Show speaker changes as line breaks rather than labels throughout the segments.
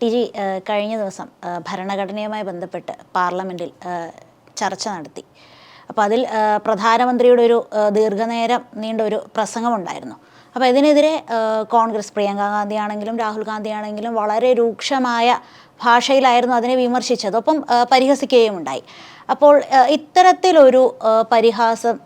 T G കഴിഞ്ഞ ദിവസം ഭരണഘടനയുമായി ബന്ധപ്പെട്ട് പാർലമെന്റിൽ ചർച്ച നടത്തി. അപ്പോൾ അതിൽ പ്രധാനമന്ത്രിയുടെ ഒരു ദീർഘനേരം നീണ്ട ഒരു പ്രസംഗമുണ്ടായിരുന്നു. അപ്പോൾ ഇതിനെതിരെ കോൺഗ്രസ് പ്രിയങ്ക ഗാന്ധി ആണെങ്കിലും രാഹുൽ ഗാന്ധി ആണെങ്കിലും വളരെ രൂക്ഷമായ ഭാഷയിലായിരുന്നു അതിനെ വിമർശിച്ചത്. ഒപ്പം പരിഹസിക്കുകയും ഉണ്ടായി അപ്പോൾ ഇത്തരത്തിലൊരു പരിഹാസം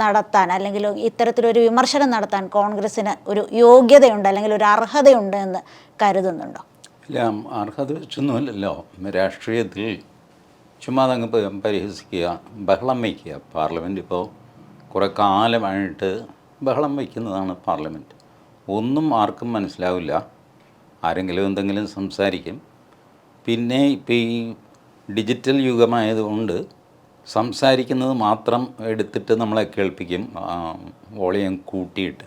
നടത്താൻ അല്ലെങ്കിൽ ഇത്തരത്തിലൊരു വിമർശനം നടത്താൻ കോൺഗ്രസ്സിന് ഒരു യോഗ്യതയുണ്ട് അല്ലെങ്കിൽ ഒരു അർഹതയുണ്ട് എന്ന് കരുതുന്നുണ്ടോ?
ഇല്ല അർഹത വെച്ചൊന്നുമില്ലല്ലോ. രാഷ്ട്രീയത്തിൽ ചുമ്മാ അങ്ങ് പരിഹസിക്കുക ബഹളം വയ്ക്കുക. പാർലമെന്റ് ഇപ്പോൾ കുറേ കാലമായിട്ട് ബഹളം വയ്ക്കുന്നതാണ് പാർലമെന്റ് ഒന്നും ആർക്കും മനസ്സിലാവില്ല. ആരെങ്കിലും എന്തെങ്കിലും സംസാരിക്കും. പിന്നെ ഇപ്പോൾ ഈ ഡിജിറ്റൽ യുഗമായതുകൊണ്ട് സംസാരിക്കുന്നത് മാത്രം എടുത്തിട്ട് നമ്മളെ കേൾപ്പിക്കും വോളിയം കൂട്ടിയിട്ട്.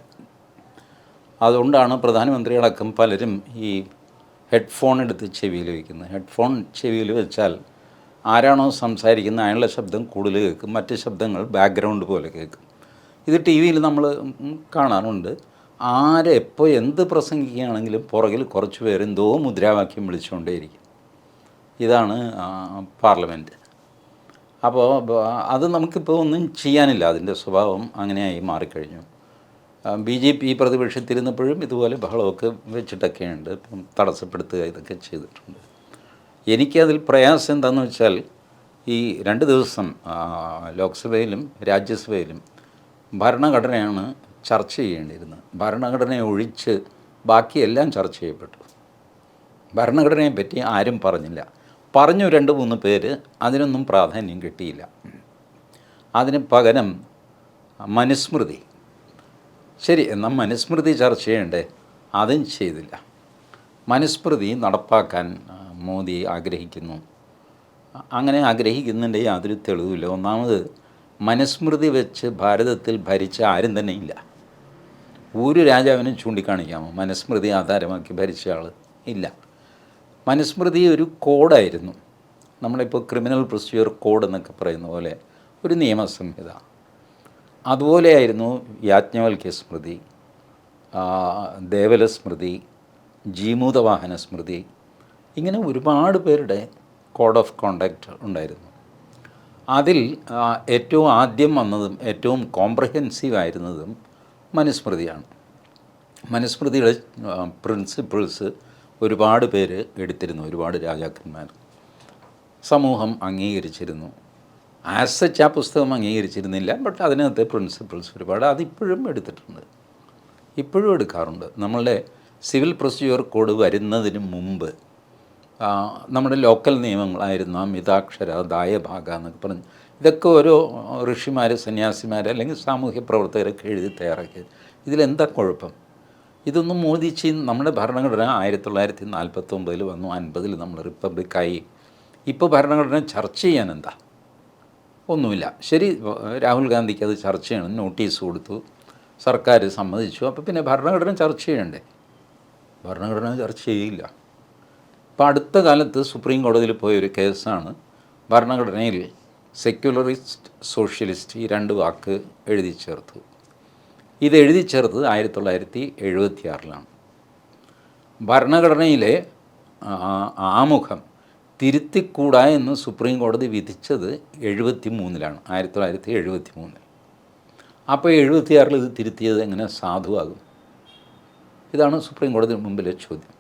അതുകൊണ്ടാണ് പ്രധാനമന്ത്രിയടക്കം പലരും ഈ ഹെഡ്ഫോൺ എടുത്ത് ചെവിയിൽ വയ്ക്കുന്നത്. ഹെഡ്ഫോൺ ചെവിയിൽ വെച്ചാൽ ആരാണോ സംസാരിക്കുന്നത് അയാളുടെ ശബ്ദം കൂടുതൽ കേൾക്കും. മറ്റ് ശബ്ദങ്ങൾ ബാക്ക്ഗ്രൗണ്ട് പോലെ കേൾക്കും. ഇത് ടി വിയിൽ നമ്മൾ കാണാറുണ്ട്. ആരെപ്പോൾ എന്ത് പ്രസംഗിക്കുകയാണെങ്കിലും പുറകിൽ കുറച്ച് പേർ എന്തോ മുദ്രാവാക്യം വിളിച്ചുകൊണ്ടേയിരിക്കും. ഇതാണ് പാർലമെന്റ് അപ്പോൾ അത് നമുക്കിപ്പോൾ ഒന്നും ചെയ്യാനില്ല. അതിന്റെ സ്വഭാവം അങ്ങനെയായി മാറിക്കഴിഞ്ഞു. ബി ജെ പി പ്രതിപക്ഷത്തിരുന്നപ്പോഴും ഇതുപോലെ ബഹളമൊക്കെ വെച്ചിട്ടൊക്കെയുണ്ട്. ഇപ്പം തടസ്സപ്പെടുത്തുക ഇതൊക്കെ ചെയ്തിട്ടുണ്ട്. എനിക്കതിൽ പ്രയാസം എന്താണെന്ന് വെച്ചാൽ ഈ രണ്ട് ദിവസം ലോക്സഭയിലും രാജ്യസഭയിലും ഭരണഘടനയാണ് ചർച്ച ചെയ്യേണ്ടിയിരുന്നത്. ഭരണഘടനയെ ഒഴിച്ച് ബാക്കിയെല്ലാം ചർച്ച ചെയ്യപ്പെട്ടു. ഭരണഘടനയെ പറ്റി ആരും പറഞ്ഞില്ല. പറഞ്ഞു രണ്ട് മൂന്ന് പേര് അതിനൊന്നും പ്രാധാന്യം കിട്ടിയില്ല. അതിന് പകരം മനുസ്മൃതി ശരി എന്നാൽ മനുസ്മൃതി ചർച്ച ചെയ്യണ്ടേ? അതും ചെയ്തില്ല. മനുസ്മൃതി നടപ്പാക്കാൻ മോദി ആഗ്രഹിക്കുന്നു. അങ്ങനെ ആഗ്രഹിക്കുന്നതിന്റെ യാതൊരു തെളിവില്ല ഒന്നാമത് മനുസ്മൃതി വെച്ച് ഭാരതത്തിൽ ഭരിച്ച ആരും തന്നെ ഇല്ല. ഒരു രാജാവിനും ചൂണ്ടിക്കാണിക്കാമോ? മനുസ്മൃതി ആധാരമാക്കി ഭരിച്ച ആൾ ഇല്ല. മനുസ്മൃതി ഒരു കോഡായിരുന്നു. നമ്മളിപ്പോൾ ക്രിമിനൽ പ്രൊസീജിയർ കോഡ് എന്നൊക്കെ പറയുന്ന പോലെ ഒരു നിയമസംഹിത. അതുപോലെയായിരുന്നു യാജ്ഞവൽക്യ സ്മൃതി ദേവല സ്മൃതി ജീമൂതവാഹന സ്മൃതി ഇങ്ങനെ ഒരുപാട് പേരുടെ കോഡ് ഓഫ് കോണ്ടാക്റ്റ് ഉണ്ടായിരുന്നു. അതിൽ ഏറ്റവും ആദ്യം വന്നതും ഏറ്റവും കോംപ്രഹെൻസീവ് ആയിരുന്നതും മനുസ്മൃതിയാണ്. മനുസ്മൃതിയുടെ പ്രിൻസിപ്പിൾസ് ഒരുപാട് പേര് എടുത്തിരുന്നു ഒരുപാട് രാജാക്കന്മാർ. സമൂഹം അംഗീകരിച്ചിരുന്നു. ആസ് സച്ച് ആ പുസ്തകം അംഗീകരിച്ചിരുന്നില്ല ബട്ട് അതിനകത്തെ പ്രിൻസിപ്പിൾസ് ഒരുപാട് അതിപ്പോഴും എടുത്തിട്ടുണ്ട്. ഇപ്പോഴും എടുക്കാറുണ്ട്. നമ്മളുടെ സിവിൽ പ്രൊസീജിയർ കോഡ് വരുന്നതിന് മുമ്പ് നമ്മുടെ ലോക്കൽ നിയമങ്ങളായിരുന്നു ആ മിതാക്ഷര ദായഭാഗ എന്നൊക്കെ പറഞ്ഞ് ഇതൊക്കെ ഓരോ ഋഷിമാർ സന്യാസിമാർ അല്ലെങ്കിൽ സാമൂഹ്യ പ്രവർത്തകരൊക്കെ എഴുതി തയ്യാറാക്കി. ഇതിലെന്താ കുഴപ്പം? ഇതൊന്നും മോദിച്ച് നമ്മുടെ ഭരണഘടന ആയിരത്തി തൊള്ളായിരത്തി നാൽപ്പത്തൊമ്പതിൽ വന്നു അൻപതിൽ നമ്മൾ റിപ്പബ്ലിക്കായി. ഇപ്പോൾ ഭരണഘടന ചർച്ച ചെയ്യാൻ എന്താ? ഒന്നുമില്ല. ശരി രാഹുൽ ഗാന്ധിക്ക് അത് ചർച്ച ചെയ്യണം. നോട്ടീസ് കൊടുത്തു. സർക്കാർ സമ്മതിച്ചു. അപ്പോൾ പിന്നെ ഭരണഘടന ചർച്ച ചെയ്യണ്ടേ? ഭരണഘടന ചർച്ച ചെയ്യില്ല. ഇപ്പോൾ അടുത്ത കാലത്ത് സുപ്രീം കോടതിയിൽ പോയൊരു കേസാണ് ഭരണഘടനയിൽ സെക്യുലറിസ്റ്റ് സോഷ്യലിസ്റ്റ് ഈ രണ്ട് വാക്ക് എഴുതി ചേർത്തു. ഇത് എഴുതി ചേർത്തത് ആയിരത്തി തൊള്ളായിരത്തി എഴുപത്തി ആറിലാണ് ഭരണഘടനയിലെ ആമുഖം തിരുത്തിക്കൂടാ എന്ന് സുപ്രീം കോടതി വിധിച്ചത് എഴുപത്തി മൂന്നിലാണ് ആയിരത്തി തൊള്ളായിരത്തി എഴുപത്തി മൂന്നിൽ അപ്പോൾ എഴുപത്തിയാറിൽ ഇത് തിരുത്തിയത് എങ്ങനെ സാധുവാകും? ഇതാണ് സുപ്രീം കോടതി മുമ്പിലെ ചോദ്യം.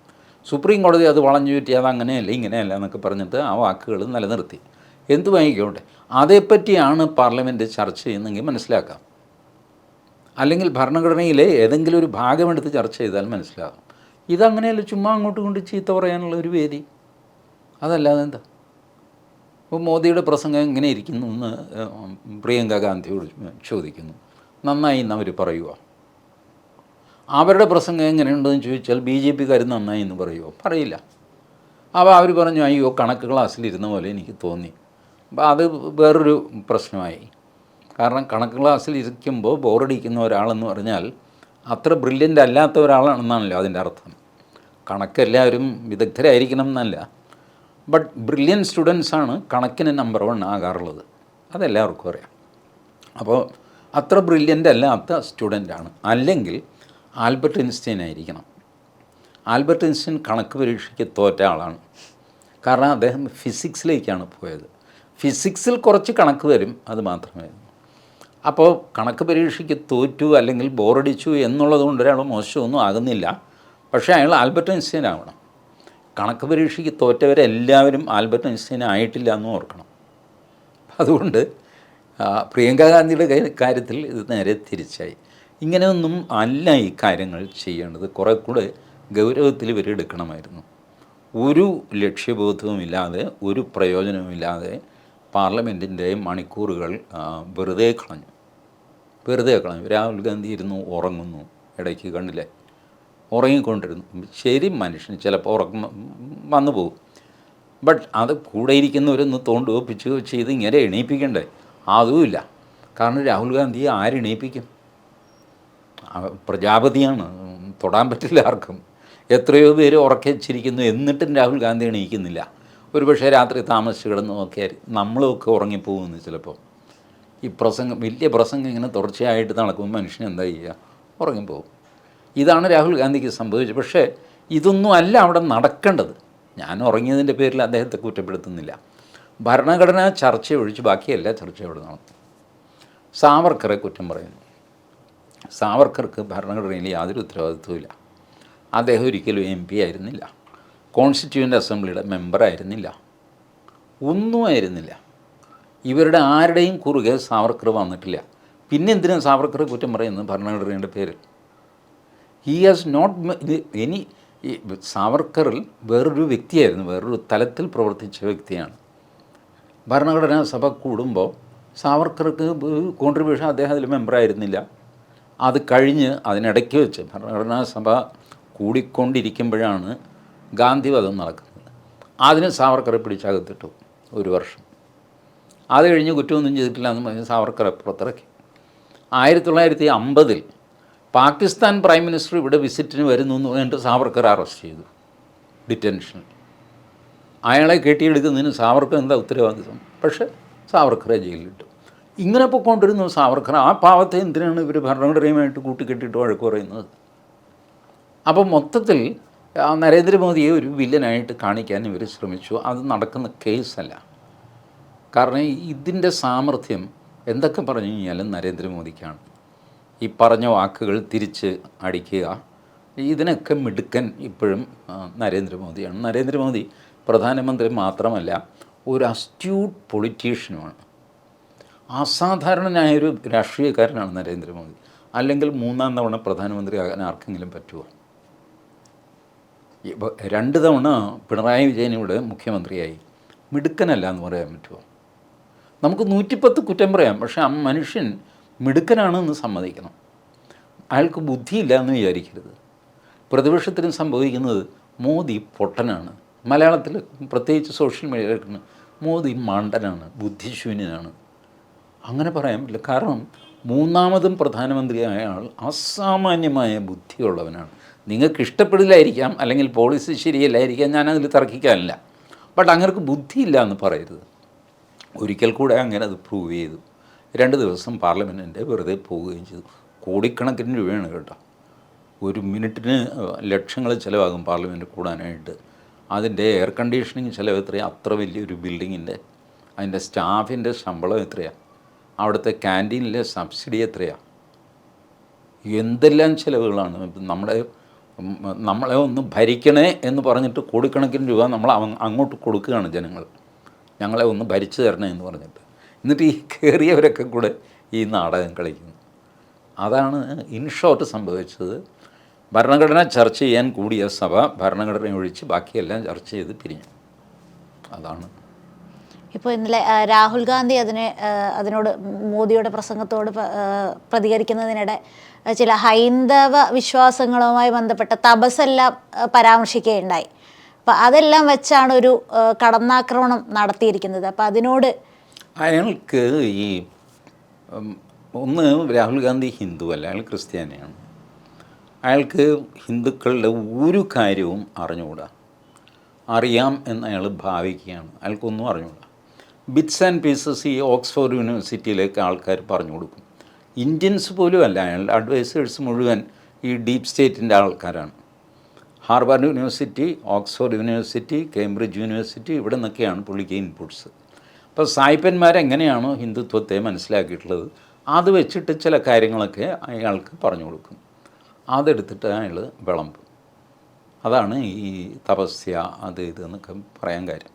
സുപ്രീം കോടതി അത് വളഞ്ഞു ചുറ്റി അത് അങ്ങനെയല്ല ഇങ്ങനെയല്ല എന്നൊക്കെ പറഞ്ഞിട്ട് ആ വാക്കുകൾ നിലനിർത്തി. എന്തു വാങ്ങിക്കോട്ടെ? അതേപ്പറ്റിയാണ് പാർലമെന്റ് ചർച്ച ചെയ്യുന്നതെങ്കിൽ മനസ്സിലാക്കാം. അല്ലെങ്കിൽ ഭരണഘടനയിലെ ഏതെങ്കിലും ഒരു ഭാഗമെടുത്ത് ചർച്ച ചെയ്താൽ മനസ്സിലാകും. ഇതങ്ങനെയല്ല ചുമ്മാ അങ്ങോട്ട് കൊണ്ട് ചീത്ത പറയാനുള്ള ഒരു വേദി. അതല്ലാതെ എന്താ? ഇപ്പോൾ മോദിയുടെ പ്രസംഗം എങ്ങനെ ഇരിക്കുന്നു എന്ന് പ്രിയങ്ക ഗാന്ധിയോട് ചോദിക്കുന്നു. നന്നായി എന്ന് അവർ പറയുക അവരുടെ പ്രസംഗം എങ്ങനെയുണ്ടെന്ന് ചോദിച്ചാൽ ബി ജെ പിക്കാർ നന്നായി എന്ന് പറയുമോ പറയില്ല. അപ്പോൾ അവർ പറഞ്ഞു അയ്യോ കണക്ക് ക്ലാസ്സിലിരുന്ന പോലെ എനിക്ക് തോന്നി. അപ്പോൾ അത് വേറൊരു പ്രശ്നമായി. കാരണം കണക്ക് ക്ലാസ്സിൽ ഇരിക്കുമ്പോൾ ബോറടിക്കുന്ന ഒരാളെന്ന് പറഞ്ഞാൽ അത്ര ബ്രില്യന്റ് അല്ലാത്ത ഒരാളാണെന്നാണല്ലോ അതിന്റെ അർത്ഥം. കണക്കെല്ലാവരും വിദഗ്ധരായിരിക്കണം എന്നല്ല. ബട്ട് ബ്രില്യൻ സ്റ്റുഡൻസാണ് കണക്കിന് നമ്പർ വൺ ആകാറുള്ളത്. അതെല്ലാവർക്കും അറിയാം. അപ്പോൾ അത്ര ബ്രില്യന്റ് അല്ലാത്ത സ്റ്റുഡന്റാണ് അല്ലെങ്കിൽ ആൽബർട്ട് ഇൻസ്റ്റീൻ ആയിരിക്കണം. ആൽബർട്ട് ഐൻസ്റ്റീൻ കണക്ക് പരീക്ഷയ്ക്ക് തോറ്റ ആളാണ്. കാരണം അദ്ദേഹം ഫിസിക്സിലേക്കാണ് പോയത്. ഫിസിക്സിൽ കുറച്ച് കണക്ക് വരും അത് മാത്രമേ. അപ്പോൾ കണക്ക് പരീക്ഷയ്ക്ക് തോറ്റു അല്ലെങ്കിൽ ബോറടിച്ചു എന്നുള്ളത് കൊണ്ട് ഒരാൾ മോശമൊന്നും ആകുന്നില്ല. പക്ഷേ അയാൾ ആൽബർട്ട് ഐൻസ്റ്റീൻ ആവണം. കണക്ക് പരീക്ഷയ്ക്ക് തോറ്റവരെല്ലാവരും ആൽബർട്ട് ഐൻസ്റ്റൈൻ ആയിട്ടില്ല എന്ന് ഓർക്കണം. അതുകൊണ്ട് പ്രിയങ്ക ഗാന്ധിയുടെ കാര്യത്തിൽ ഇത് നേരെ തിരിച്ചായി. ഇങ്ങനെയൊന്നും അല്ല ഈ കാര്യങ്ങൾ ചെയ്യേണ്ടത്. കുറേ കൂടെ ഗൗരവത്തിൽ ഇവരെടുക്കണമായിരുന്നു ഒരു ലക്ഷ്യബോധവുമില്ലാതെ ഒരു പ്രയോജനവുമില്ലാതെ പാർലമെന്റിന്റെ മണിക്കൂറുകൾ വെറുതെ കളഞ്ഞു. വെറുതെ കളഞ്ഞു. രാഹുൽ ഗാന്ധി ഇരുന്നു ഉറങ്ങുന്നു ഇടയ്ക്ക് കണ്ടില്ലേ ഉറങ്ങിക്കൊണ്ടിരുന്നു. ശരി മനുഷ്യൻ ചിലപ്പോൾ ഉറക്കം വന്നു പോകും. ബട്ട് അത് കൂടെ ഇരിക്കുന്നവരൊന്ന് തോണ്ട് ഒപ്പിച്ച് ചെയ്ത് ഇങ്ങനെ എണീപ്പിക്കണ്ടേ? അതുമില്ല കാരണം രാഹുൽ ഗാന്ധിയെ ആരെണീപ്പിക്കും പ്രജാപതിയാണ്. തൊടാൻ പറ്റില്ല ആർക്കും. എത്രയോ പേര് ഉറക്കിച്ചിരിക്കുന്നു എന്നിട്ടും രാഹുൽ ഗാന്ധി എണീക്കുന്നില്ല. ഒരുപക്ഷെ രാത്രി താമസിച്ച് കിടന്നു ഒക്കെ നമ്മളൊക്കെ ഉറങ്ങിപ്പോകുന്നു ചിലപ്പോൾ ഈ പ്രസംഗം വലിയ പ്രസംഗം ഇങ്ങനെ തുടർച്ചയായിട്ട് നടക്കുമ്പോൾ മനുഷ്യൻ എന്താ ചെയ്യുക? ഉറങ്ങിപ്പോകും. ഇതാണ് രാഹുൽ ഗാന്ധിക്ക് സംഭവിച്ചത്. പക്ഷേ ഇതൊന്നും അല്ല അവിടെ നടക്കേണ്ടത്. ഞാൻ ഉറങ്ങിയതിന്റെ പേരിൽ അദ്ദേഹത്തെ കുറ്റപ്പെടുത്തുന്നില്ല. ഭരണഘടനാ ചർച്ച ഒഴിച്ച് ബാക്കി എല്ലാ ചർച്ചയും അവിടെ നടന്നു സാവർക്കറെ കുറ്റം പറയുന്നു. സാവർക്കർക്ക് ഭരണഘടനയിൽ യാതൊരു ഉത്തരവാദിത്വമില്ല അദ്ദേഹം ഒരിക്കലും എം പി ആയിരുന്നില്ല. കോൺസ്റ്റിറ്റ്യൂന്റ് അസംബ്ലിയുടെ മെമ്പറായിരുന്നില്ല ഒന്നും ആയിരുന്നില്ല. ഇവരുടെ ആരുടെയും കുറുകെ സാവർക്കർ വന്നിട്ടില്ല. പിന്നെ എന്തിനാണ് സാവർക്കർ കുറ്റം പറയുന്നത് ഭരണഘടനയുടെ പേരിൽ? ഹി ഹാസ് നോട്ട് എനി സാവർക്കറിൽ വേറൊരു വ്യക്തിയായിരുന്നു വേറൊരു തലത്തിൽ പ്രവർത്തിച്ച വ്യക്തിയാണ്. ഭരണഘടനാ സഭ കൂടുമ്പോൾ സാവർക്കർക്ക് കോൺട്രിബ്യൂഷൻ അദ്ദേഹം അതിൽ മെമ്പറായിരുന്നില്ല അത് കഴിഞ്ഞ് അതിനിടയ്ക്ക് വെച്ച് ഭരണഘടനാ സഭ കൂടിക്കൊണ്ടിരിക്കുമ്പോഴാണ് ഗാന്ധിവധം നടക്കുന്നത്. അതിന് സാവർക്കറെ പിടിച്ചകത്തിട്ടു ഒരു വർഷം. അത് കഴിഞ്ഞ് കുറ്റമൊന്നും ചെയ്തിട്ടില്ല എന്ന് പറഞ്ഞ് സാവർക്കറെ പുറത്തിറക്കി. ആയിരത്തി തൊള്ളായിരത്തി അമ്പതിൽ പാകിസ്ഥാൻ പ്രൈം മിനിസ്റ്റർ ഇവിടെ വിസിറ്റിന് വരുന്നു എന്ന് പറഞ്ഞിട്ട് സാവർക്കർ അറസ്റ്റ് ചെയ്തു. ഡിറ്റൻഷൻ അയാളെ കെട്ടിയെടുക്കുന്നതിന് സാവർക്കർ എന്താ ഉത്തരവാദിത്വം? പക്ഷേ സാവർക്കറെ ജയിലിലിട്ടു. ഇങ്ങനെ പൊയ്ക്കൊണ്ടിരുന്നു സാവർക്കർ. ആ പാവത്തെ എന്തിനാണ് ഇവർ ഭരണഘടനയുമായിട്ട് കൂട്ടിക്കെട്ടിയിട്ട് വഴക്ക് പറയുന്നത്? അപ്പോൾ മൊത്തത്തിൽ നരേന്ദ്രമോദിയെ ഒരു വില്ലനായിട്ട് കാണിക്കാൻ ഇവർ ശ്രമിച്ചു. അത് നടക്കുന്ന കേസല്ല. കാരണം ഇതിന്റെ സാമർഥ്യം എന്തൊക്കെ പറഞ്ഞു കഴിഞ്ഞാലും നരേന്ദ്രമോദിക്കാണ്. ഈ പറഞ്ഞ വാക്കുകൾ തിരിച്ച് അടിക്കുക. ഇതിനൊക്കെ മിടുക്കൻ ഇപ്പോഴും നരേന്ദ്രമോദിയാണ്. നരേന്ദ്രമോദി പ്രധാനമന്ത്രി മാത്രമല്ല ഒരു അസ്റ്റ്യൂട്ട് പൊളിറ്റീഷ്യനുമാണ് അസാധാരണനായ ഒരു രാഷ്ട്രീയക്കാരനാണ് നരേന്ദ്രമോദി. അല്ലെങ്കിൽ മൂന്നാം തവണ പ്രധാനമന്ത്രി ആകാൻ ആർക്കെങ്കിലും പറ്റുമോ രണ്ട് തവണ പിണറായി വിജയൻ ഇവിടെ മുഖ്യമന്ത്രിയായി. മിടുക്കനല്ല എന്ന് പറയാൻ പറ്റുമോ നമുക്ക് നൂറ്റിപ്പത്ത് കുറ്റം പറയാം. പക്ഷേ ആ മനുഷ്യൻ മിടുക്കനാണെന്ന് സമ്മതിക്കണം. അയാൾക്ക് ബുദ്ധിയില്ല എന്ന് വിചാരിക്കരുത്. പ്രതിപക്ഷത്തിനും സംഭവിക്കുന്നത് മോദി പൊട്ടനാണ്. മലയാളത്തിൽ പ്രത്യേകിച്ച് സോഷ്യൽ മീഡിയയിൽ മോദി മാണ്ടനാണ് ബുദ്ധിശൂന്യനാണ്. അങ്ങനെ പറയാൻ പറ്റില്ല. കാരണം മൂന്നാമതും പ്രധാനമന്ത്രിയായ ആൾ അസാമാന്യമായ ബുദ്ധിയുള്ളവനാണ്. നിങ്ങൾക്ക് ഇഷ്ടപ്പെടില്ലായിരിക്കാം അല്ലെങ്കിൽ പോളിസി ശരിയല്ലായിരിക്കാം ഞാനതിൽ തർക്കിക്കാനില്ല. ബട്ട് അങ്ങനെ ബുദ്ധിയില്ല എന്ന് പറയരുത്. ഒരിക്കൽ കൂടെ അങ്ങനെ അത് പ്രൂവ് ചെയ്തു. രണ്ട് ദിവസം പാർലമെന്റിന്റെ വെറുതെ പോവുകയും ചെയ്തു. കോടിക്കണക്കിന് രൂപയാണ് കേട്ടോ. ഒരു മിനിറ്റിന് ലക്ഷങ്ങൾ ചിലവാകും പാർലമെന്റ് കൂടാനായിട്ട്. അതിന്റെ എയർ കണ്ടീഷനിങ് ചിലവ് എത്രയാണ് അത്ര വലിയൊരു ബിൽഡിങ്ങിന്റെ. അതിന്റെ സ്റ്റാഫിന്റെ ശമ്പളം എത്രയാണ് അവിടുത്തെ ക്യാന്റീനിലെ സബ്സിഡി എത്രയാണ് എന്തെല്ലാം ചിലവുകളാണ്? നമ്മുടെ നമ്മളെ ഒന്ന് ഭരിക്കണേ എന്ന് പറഞ്ഞിട്ട് കോടിക്കണക്കിന് രൂപ നമ്മൾ അങ്ങോട്ട് കൊടുക്കുകയാണ് ജനങ്ങൾ. ഞങ്ങളെ ഒന്ന് ഭരിച്ചു തരണേ എന്ന് പറഞ്ഞിട്ട്. എന്നിട്ട് ഈ കയറിയവരൊക്കെ കൂടെ ഈ നാടകം കളിക്കുന്നു. അതാണ് ഇൻഷോർട്ട് സംഭവിച്ചത്. ഭരണഘടന ചർച്ച ചെയ്യാൻ കൂടിയ സഭ ഭരണഘടന ഒഴിച്ച് ബാക്കിയെല്ലാം ചർച്ച ചെയ്ത് പിരിഞ്ഞു. അതാണ്.
ഇപ്പോൾ ഇന്നലെ രാഹുൽ ഗാന്ധി അതിനെ അതിനോട് മോദിയുടെ പ്രസംഗത്തോട് പ്രതികരിക്കുന്നതിനിടെ ചില ഹൈന്ദവ വിശ്വാസങ്ങളുമായി ബന്ധപ്പെട്ട തപസ്സെല്ലാം പരാമർശിക്കുകയുണ്ടായി. അപ്പം അതെല്ലാം വെച്ചാണ് ഒരു കടന്നാക്രമണം നടത്തിയിരിക്കുന്നത്. അപ്പം അതിനോട്
അയാൾക്ക് ഈ ഒന്ന് രാഹുൽ ഗാന്ധി ഹിന്ദു അല്ല അയാൾ ക്രിസ്ത്യാനിയാണ്. അയാൾക്ക് ഹിന്ദുക്കളുടെ ഒരു കാര്യവും അറിഞ്ഞുകൂടാ. അറിയാം എന്ന് അയാൾ ഭാവിക്കുകയാണ്. അയാൾക്കൊന്നും അറിഞ്ഞുകൂടാ. ബിറ്റ്സ് ആൻഡ് പീസസ് ഈ ഓക്സ്ഫോർഡ് യൂണിവേഴ്സിറ്റിയിലേക്ക് ആൾക്കാർ പറഞ്ഞു കൊടുക്കും. ഇന്ത്യൻസ് പോലും അല്ല അയാളുടെ അഡ്വൈസേഴ്സ് മുഴുവൻ ഈ ഡീപ് സ്റ്റേറ്റിന്റെ ആൾക്കാരാണ്. Harvard university Oxford university Cambridge university ഇവിടെ നിന്നൊക്കെയാണ് പുള്ളിക്ക് ഇൻപുട്സ് അപ്പോൾ സായിപ്പന്മാരെങ്ങനെയാണോ ഹിന്ദുത്വത്തെ മനസ്സിലാക്കിയിട്ടുള്ളത്? അത് വെച്ചിട്ട് ചില കാര്യങ്ങളൊക്കെ അയാൾക്ക് പറഞ്ഞു കൊടുക്കും. അതെടുത്തിട്ട് അയാൾ വിളമ്പും. അതാണ് ഈ തപസ്യ അത് ഇത് എന്നൊക്കെ പറയാൻ കാര്യം.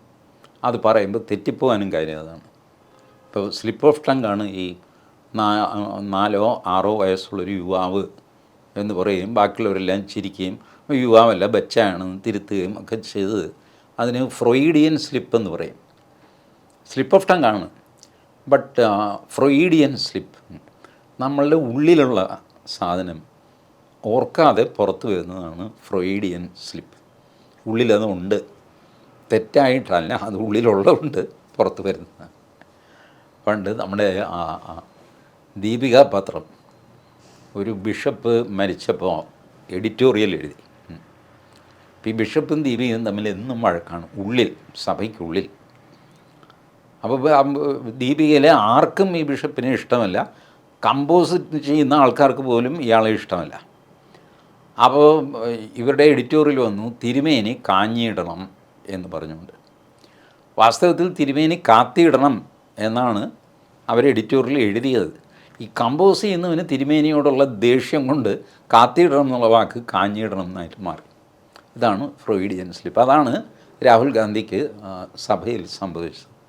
അത് പറയുമ്പോൾ തെറ്റിപ്പോകാനും കാര്യം അതാണ്. ഇപ്പോൾ സ്ലിപ്പ് ഓഫ് ടങ്കാണ് ഈ നാലോ ആറോ വയസ്സുള്ളൊരു യുവാവ് എന്ന് പറയും ബാക്കിയുള്ളവരെല്ലാം ചിരിക്കുകയും യുവാവല്ല ബച്ചാണെന്ന് തിരുത്തുകയും ഒക്കെ ചെയ്തത്. അതിന് ഫ്രോയിഡിയൻ സ്ലിപ്പ് എന്ന് പറയും. സ്ലിപ്പ് ഓഫ് ടങ് ആണ്. ബട്ട് ഫ്രൊയിഡിയൻ സ്ലിപ്പ് നമ്മളുടെ ഉള്ളിലുള്ള സാധനം ഓർക്കാതെ പുറത്തു വരുന്നതാണ് ഫ്രൊയിഡിയൻ സ്ലിപ്പ് ഉള്ളിലത് ഉണ്ട്. തെറ്റായിട്ടല്ല അത് ഉള്ളിലുള്ളതുണ്ട് പുറത്തു വരുന്നതാണ് പണ്ട് നമ്മുടെ ദീപിക പത്രം ഒരു ബിഷപ്പ് മരിച്ചപ്പോൾ എഡിറ്റോറിയൽ എഴുതി. ഉം. ഇപ്പം ഈ ബിഷപ്പും ദീപികയും തമ്മിൽ എന്നും വഴക്കാണ്. ഉള്ളിൽ സഭയ്ക്കുള്ളിൽ. അപ്പോൾ ദീപികയിലെ ആർക്കും ഈ ബിഷപ്പിനെ ഇഷ്ടമല്ല. കമ്പോസ് ചെയ്യുന്ന ആൾക്കാർക്ക് പോലും ഇയാളെ ഇഷ്ടമല്ല. അപ്പോൾ ഇവരുടെ എഡിറ്റോറിയൽ വന്നു തിരുമേനി കാഞ്ഞിടണം എന്ന് പറഞ്ഞുകൊണ്ട്. വാസ്തവത്തിൽ തിരുമേനി കാത്തിയിടണം എന്നാണ് അവർ എഡിറ്റോറിയൽ എഴുതിയത്. ഈ കമ്പോസ് ചെയ്യുന്നവന് തിരുമേനിയോടുള്ള ദേഷ്യം കൊണ്ട് കാത്തിയിടണം എന്നുള്ള വാക്ക് കാഞ്ഞിടണം എന്നായിട്ട് മാറി. ഇതാണ് ഫ്രോയിഡിയൻ സ്ലിപ്പ്. അതാണ് രാഹുൽ ഗാന്ധിക്ക് സഭയിൽ സംഭവിച്ചത്.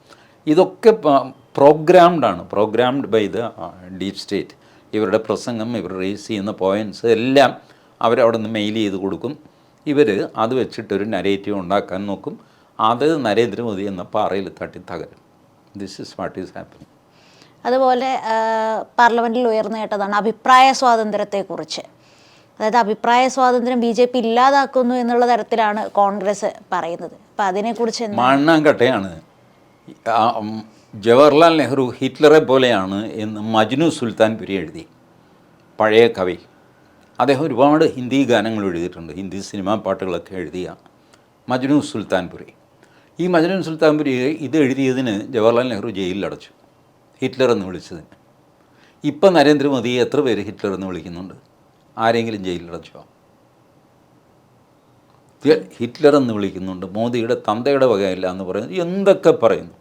ഇതൊക്കെ പ്രോഗ്രാംഡ് ആണ്. Programmed by the deep state ഇവരുടെ പ്രസംഗം ഇവർ റേസ് ചെയ്യുന്ന പോയിന്റ്സ് എല്ലാം അവരവിടെ നിന്ന് മെയിൽ ചെയ്ത് കൊടുക്കും. ഇവർ അത് വെച്ചിട്ടൊരു നരേറ്റീവ് ഉണ്ടാക്കാൻ നോക്കും. അത് നരേന്ദ്രമോദി എന്ന പാറയിൽ തട്ടി തകരും. This is what is happening
അതുപോലെ പാർലമെന്റിൽ ഉയർന്നു കേട്ടതാണ് അഭിപ്രായ സ്വാതന്ത്ര്യത്തെക്കുറിച്ച്. അതായത് അഭിപ്രായ സ്വാതന്ത്ര്യം ബി ജെ പി ഇല്ലാതാക്കുന്നു എന്നുള്ള തരത്തിലാണ് കോൺഗ്രസ് പറയുന്നത്. അപ്പം അതിനെക്കുറിച്ച്
മണ്ണാങ്കട്ടയാണ്. ജവഹർലാൽ നെഹ്റു ഹിറ്റ്ലറെ പോലെയാണ് എന്ന് മജ്നു സുൽത്താൻ പുരി എഴുതി. പഴയ കവി. അദ്ദേഹം ഒരുപാട് ഹിന്ദി ഗാനങ്ങൾ എഴുതിയിട്ടുണ്ട്. ഹിന്ദി സിനിമാ പാട്ടുകളൊക്കെ എഴുതിയ മജ്നു സുൽത്താൻപുരി ഈ മജ്നു സുൽത്താൻപുരി ഇത് എഴുതിയതിന് ജവഹർലാൽ നെഹ്റു ജയിലിൽ അടച്ചു. ഹിറ്റ്ലർ എന്ന് വിളിച്ചതിന്. ഇപ്പം നരേന്ദ്രമോദി എത്ര പേര് ഹിറ്റ്ലർ എന്ന് വിളിക്കുന്നുണ്ട്? ആരെങ്കിലും ഹിറ്റ്ലർ- ഹിറ്റ്ലർ എന്ന് വിളിക്കുന്നുണ്ട്. മോദിയുടെ തന്തയുടെ വകയില്ല എന്ന് പറയുന്നത് എന്തൊക്കെ പറയുന്നു?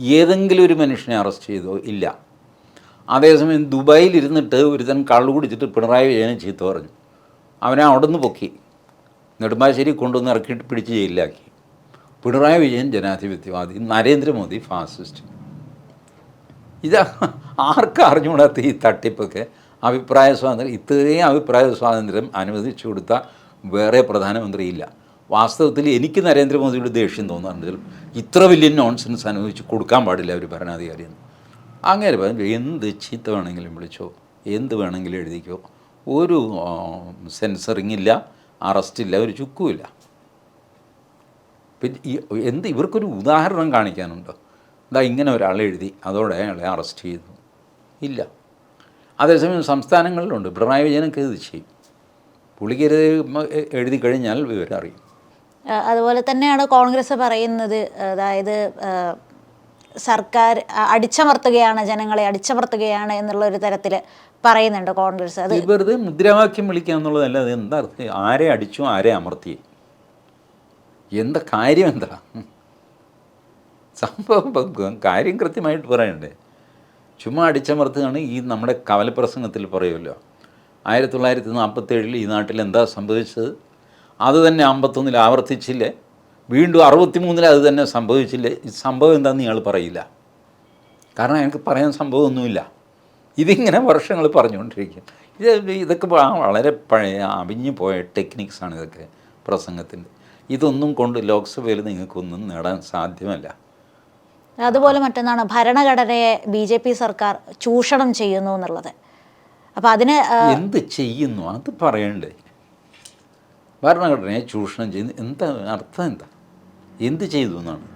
ഏതെങ്കിലും ഒരു മനുഷ്യനെ അറസ്റ്റ് ചെയ്തോ? ഇല്ല. അതേസമയം ദുബായിൽ ഇരുന്നിട്ട് ഒരുത്തൻ കള്ളു കുടിച്ചിട്ട് പിണറായി വിജയനെ ചീത്ത പറഞ്ഞു. അവനെ അവിടെ നിന്ന് പൊക്കി. നെടുമ്പാശ്ശേരി കൊണ്ടുവന്ന് ഇറക്കിയിട്ട് പിടിച്ച് ജയിലിലാക്കി. പിണറായി വിജയൻ ജനാധിപത്യവാദി നരേന്ദ്രമോദി ഫാസിസ്റ്റ് ഇത് ആർക്കും അറിഞ്ഞുകൂടാത്ത ഈ തട്ടിപ്പൊക്കെ. അഭിപ്രായ സ്വാതന്ത്ര്യം ഇത്രയും അഭിപ്രായ സ്വാതന്ത്ര്യം അനുവദിച്ചു കൊടുത്ത വേറെ പ്രധാനമന്ത്രി ഇല്ല വാസ്തവത്തിൽ എനിക്ക് നരേന്ദ്രമോദിയുടെ ദേഷ്യം തോന്നാറുണ്ട്. ഇത്ര വലിയ നോൺസെൻസ് അനുവദിച്ച് കൊടുക്കാൻ പാടില്ല ഒരു ഭരണാധികാരി എന്ന്. അങ്ങനെ പറഞ്ഞു എന്ത് ചീത്ത വേണമെങ്കിലും വിളിച്ചോ എന്ത് വേണമെങ്കിലും എഴുതിക്കോ ഒരു സെൻസറിങ് ഇല്ല അറസ്റ്റില്ല ഒരു ചുക്കുമില്ല പിന്നെ ഈ എന്ത് ഇവർക്കൊരു ഉദാഹരണം കാണിക്കാനുണ്ടോ? ഇതാ ഇങ്ങനെ ഒരാൾ എഴുതി അതോടെ അയാളെ അറസ്റ്റ് ചെയ്തു. ഇല്ല. അതേസമയം സംസ്ഥാനങ്ങളിലുണ്ട് പിണറായി വിജയനൊക്കെ ഇത് ചെയ്യും. പുള്ളിക്കരുത് എഴുതി കഴിഞ്ഞാൽ വിവരം അറിയും.
അതുപോലെ തന്നെയാണ് കോൺഗ്രസ് പറയുന്നത്. അതായത് സർക്കാർ അടിച്ചമർത്തുകയാണ് ജനങ്ങളെ അടിച്ചമർത്തുകയാണ് എന്നുള്ള ഒരു തരത്തിൽ പറയുന്നുണ്ട് കോൺഗ്രസ്. അത്
വെറുതെ മുദ്രാവാക്യം വിളിക്കുക എന്നുള്ളതല്ല അത് എന്താ അർത്ഥം? ആരെ അടിച്ചു ആരെ അമർത്തി? എന്താ കാര്യം എന്താ? സംഭവം കാര്യം കൃത്യമായിട്ട് പറയണ്ടേ. ചുമ്മാ അടിച്ചമർത്തുകയാണ് ഈ നമ്മുടെ കവലപ്രസംഗത്തിൽ പറയുമല്ലോ. ആയിരത്തി തൊള്ളായിരത്തി നാൽപ്പത്തേഴിൽ ഈ നാട്ടിൽ എന്താ സംഭവിച്ചത്? അത് തന്നെ അമ്പത്തൊന്നിൽ ആവർത്തിച്ചില്ലേ? വീണ്ടും അറുപത്തിമൂന്നിൽ അത് തന്നെ സംഭവിച്ചില്ലേ? ഈ സംഭവം എന്താണെന്ന് ഇയാൾ പറയില്ല. കാരണം എനിക്ക് പറയാൻ സംഭവമൊന്നുമില്ല. ഇതിങ്ങനെ വർഷങ്ങൾ പറഞ്ഞുകൊണ്ടിരിക്കും. ഇത് ഇതൊക്കെ വളരെ പഴയ അവിഞ്ഞു പോയ ടെക്നിക്സാണ് ഇതൊക്കെ പ്രസംഗത്തിന്റെ. ഇതൊന്നും കൊണ്ട് ലോക്സഭയിൽ നിങ്ങൾക്കൊന്നും നേടാൻ സാധ്യമല്ല.
അതുപോലെ മറ്റൊന്നാണ് ഭരണഘടനയെ ബി ജെ പി സർക്കാർ ചൂഷണം ചെയ്യുന്നു എന്നുള്ളത്. അപ്പം അതിന്
എന്ത് ചെയ്യുന്നു? അത് പറയണ്ടേ? ഭരണഘടനയെ ചൂഷണം ചെയ്യുന്നു എന്താ അർത്ഥം എന്താ? എന്ത് ചെയ്തു എന്നാണ്?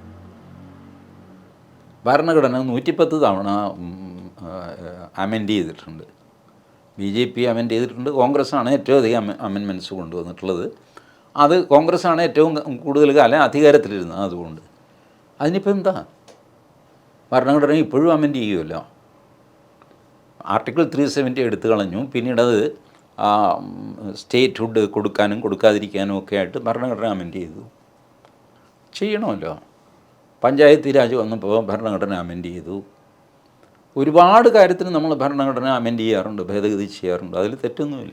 ഭരണഘടന നൂറ്റിപ്പത്ത് തവണ അമെൻഡ് ചെയ്തിട്ടുണ്ട്. ബി ജെ പി അമെൻഡ് ചെയ്തിട്ടുണ്ട്. കോൺഗ്രസ്സാണ് ഏറ്റവും അധികം അമെൻമെന്റ്സ് കൊണ്ടുവന്നിട്ടുള്ളത്. അത് കോൺഗ്രസ്സാണ് ഏറ്റവും കൂടുതൽ കാലം അധികാരത്തിലിരുന്നത് അതുകൊണ്ട്. അതിനിപ്പോൾ എന്താ? ഭരണഘടന ഇപ്പോഴും അമെൻഡ് ചെയ്യുമല്ലോ ആർട്ടിക്കിൾ ത്രീ സെവന്റി എടുത്തു കളഞ്ഞു. പിന്നീട് അത് സ്റ്റേറ്റ്ഹുഡ് കൊടുക്കാനും കൊടുക്കാതിരിക്കാനും ഒക്കെ ആയിട്ട് ഭരണഘടന അമെൻഡ് ചെയ്തു. ചെയ്യണമല്ലോ. പഞ്ചായത്ത് രാജ് വന്നപ്പോൾ ഭരണഘടന അമെൻഡ് ചെയ്തു. ഒരുപാട് കാര്യത്തിന് നമ്മൾ ഭരണഘടന അമെൻഡ് ചെയ്യാറുണ്ട് ഭേദഗതി ചെയ്യാറുണ്ട്. അതിൽ തെറ്റൊന്നുമില്ല.